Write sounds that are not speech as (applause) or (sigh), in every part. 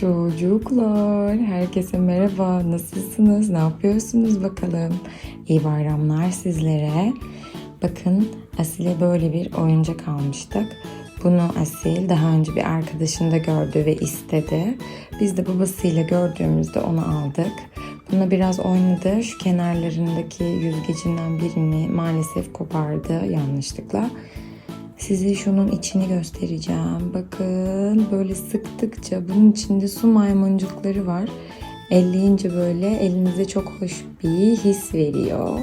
Çocuklar, herkese merhaba. Nasılsınız? Ne yapıyorsunuz bakalım? İyi bayramlar sizlere. Bakın Asil'e böyle bir oyuncak almıştık. Bunu Asil daha önce bir arkadaşında gördü ve istedi. Biz de babasıyla gördüğümüzde onu aldık. Buna biraz oynadı. Şu kenarlarındaki yüzgecinden birini maalesef kopardı yanlışlıkla. Size şunun içini göstereceğim. Bakın böyle sıktıkça bunun içinde su maymuncukları var. Elleyince böyle elinize çok hoş bir his veriyor.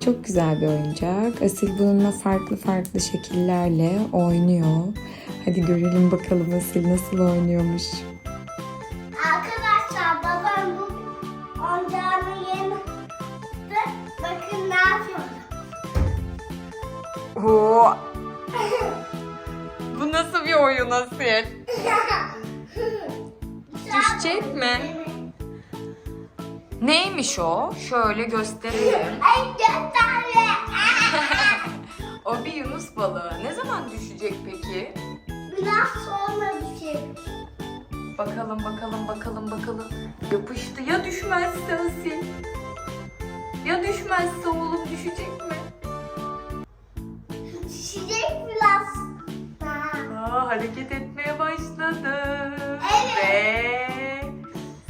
Çok güzel bir oyuncak. Asil bununla farklı farklı şekillerle oynuyor. Hadi görelim bakalım Asil nasıl oynuyormuş. Oyun Asil? Düşecek mi? Neymiş o? Şöyle gösterelim. Ay gösterme. (laughs) O bir yunus balığı. Ne zaman düşecek peki? Biraz sonra düşecek. Bakalım bakalım bakalım bakalım. Yapıştı. Ya düşmezse Asil? Ya düşmezse oğlum düşecek mi? Hareket etmeye başladı. Evet. Ve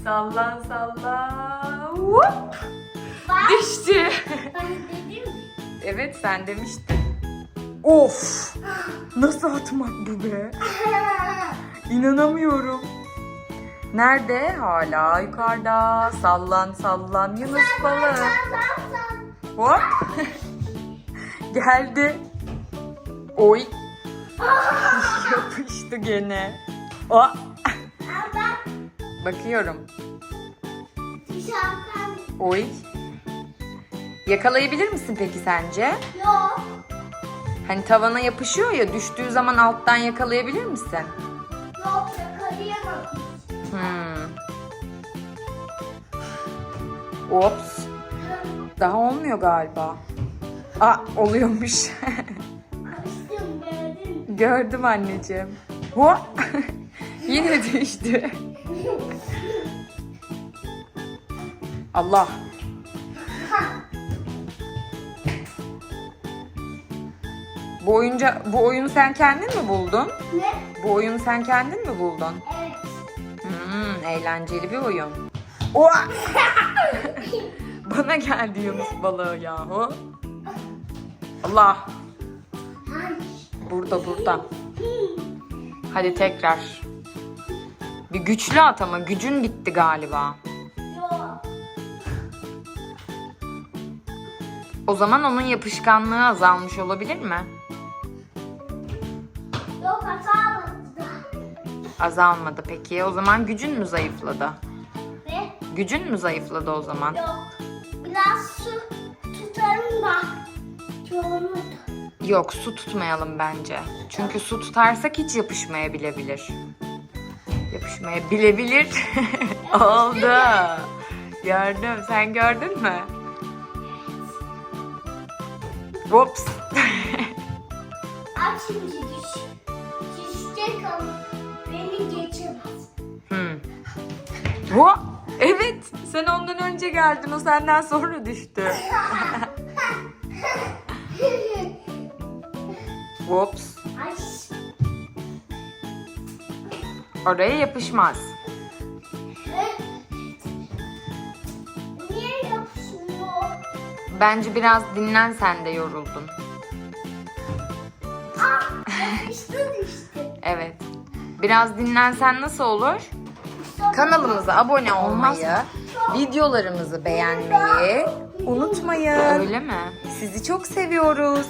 sallan sallan. Hop! Bak Düştü. ben dedim. evet sen demiştin. Of! Nasıl atmak bu be? İnanamıyorum. Nerede? Hala yukarıda. Sallan sallan Yunus balığı. Hop. (laughs) Geldi. Oy. Yapıştı gene. O. Ama Bakıyorum. Oy. Yakalayabilir misin peki sence? yok. Hani tavana yapışıyor ya düştüğü zaman alttan yakalayabilir misin? Yok yakalayamam. Hmm. Ops. Daha olmuyor galiba. Aa oluyormuş. (laughs) Gördüm anneciğim. Hop. (laughs) Yine düştü. Allah. Bu oyunca bu oyunu sen kendin mi buldun? Ne? Bu oyunu sen kendin mi buldun? Evet. Hmm, eğlenceli bir oyun. (laughs) Oha! Bana geldi Yunus balığı yahu. Allah. Burada burada. Hadi tekrar. Bir güçlü at ama gücün bitti galiba. Yok. O zaman onun yapışkanlığı azalmış olabilir mi? Yok atamadı da. Azalmadı peki. O zaman gücün mü zayıfladı? Ne? Gücün mü zayıfladı o zaman? Yok. Biraz su tutarım da. Çoğunluk. Yok su tutmayalım bence. Çünkü su tutarsak hiç yapışmayabilebilir. Yapışmayabilebilir. (laughs) Oldu. Gördüm. Sen gördün mü? Whoops. Aç şimdi düş. Düşecek ama beni geçemez. hmm. Wo- Evet. Sen ondan önce geldin. O senden sonra düştü. (laughs) Whoops. Oraya yapışmaz. Niye yapışmıyor? Bence biraz dinlen sen de yoruldun. Ah, düştü. Evet. Biraz dinlensen nasıl olur? Kanalımıza abone olmayı, videolarımızı beğenmeyi unutmayın. Öyle mi? Sizi çok seviyoruz.